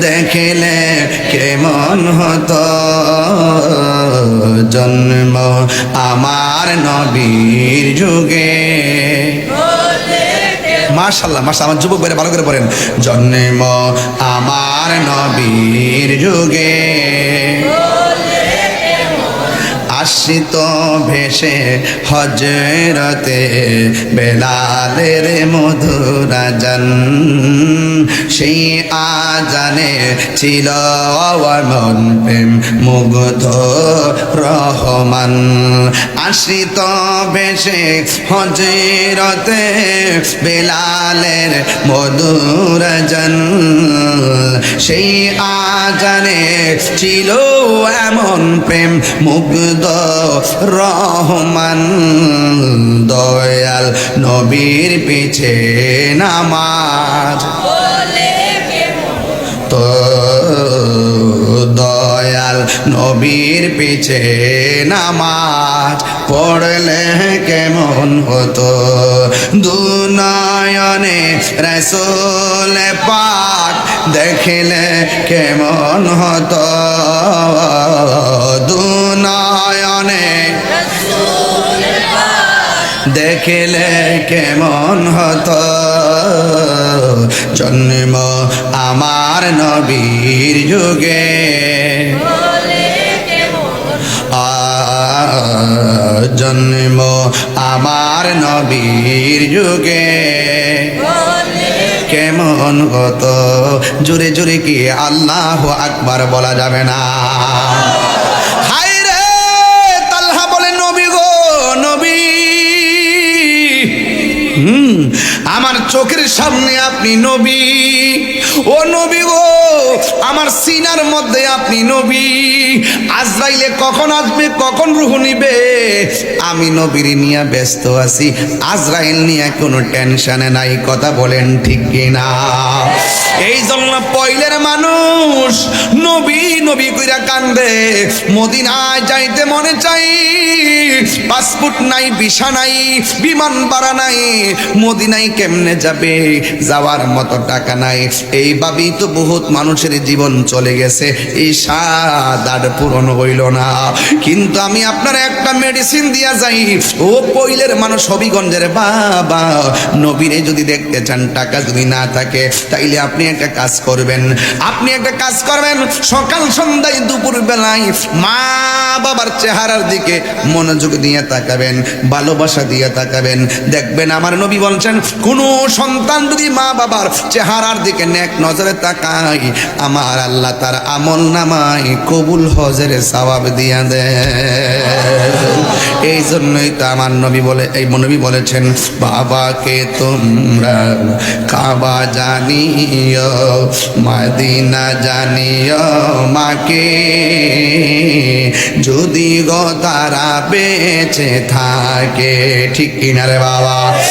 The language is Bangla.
দেখিলে কেমন হতো? জন্ম আমার নবীর যুগে। মাশাল্লাহ মাশা আমার যুবক বেড়ে ভালো করে পড়েন। জন্ম আমার নবীর যুগে। আশ্রিত ভেসে হজরতে বেলালের মধুরাজন সেই আজানে ছিল আমার মন প্রেম, মুগ্ধ রহমান। আশ্রিত ভেসে হজরতে বেলালের মধুরাজন সেই আজানে ছিল এমন প্রেম, মুগ্ধ রহমান। দয়াল নবীর পিছে নামাজ। দয়াল নবীর পিছে নামাজ পড়লে কেমন হতো? দুনয়নে রসোল পাক দেখিলে কেমন হতো? দুনয়নে দেখিলে কেমন হতো? জন্ম আমার নবীর যুগে। আ, জন্ম আমার নবীর যুগে। কেমন হতো? জুড়ে জুড়ে কি আল্লাহ আকবার বলা যাবে না। রে তালহা বলে নবী গো নবী। হুম আমার চোখের সামনে আপনি নবী। ও নবী গো, আমার সিনার মধ্যে আপনি নবী। আজরাইলে কখন আসবে, কখন রুহ নিবে? আমি নবীর নিয়ে ব্যস্ত আছি, আজরাইল নিয়ে কোনো টেনশনে নাই, কথা বলেন ঠিক কিনা? এই জন্য পয়লের মানুষ নবী নবী কইরা কান্দে। মদিনায় যাইতে মনে চাই, পাসপোর্ট নাই, ভিসা নাই, বিমান ভাড়া নাই, মদিনায় কেমনে যাবে? যাওয়ার মতো টাকা নাই। এইভাবেই তো বহুত মানুষের জীবন চলে গেছে। এই স্বাদ আর পূরণ হইল না। কিন্তু আমি আপনার একটা মেডিসিন দিয়া যাই। ও পইলের মানুষ হবিগঞ্জের বাবা। নবীরে যদি দেখতে চান, টাকা যদি না থাকে, তাইলে আপনি একটা কাজ করবেন। আপনি একটা কাজ করবেন, সকাল সন্ধ্যায় দুপুর বেলায় মা বাবার চেহারার দিকে মনোযোগ দিয়ে তাকাবেন, ভালোবাসা দিয়ে তাকাবেন। দেখবেন আমার নবী বলছেন, কোন সন্তান যদি মা বাবার চেহারার দিকে নেক নজরে তাকায়, আমার আল্লাহ তার আমল নামায় কবুল হজের সবাব দিয়া দেয় এই জন্যই তো আমার নবী বলে, এই নবী বলেছেন, বাবাকে তোমরা কাবা জানিও, মাদিনা জানিও মাকে। যদি গো তারা বেঁচে থাকে ঠিক কিনারে বাবা?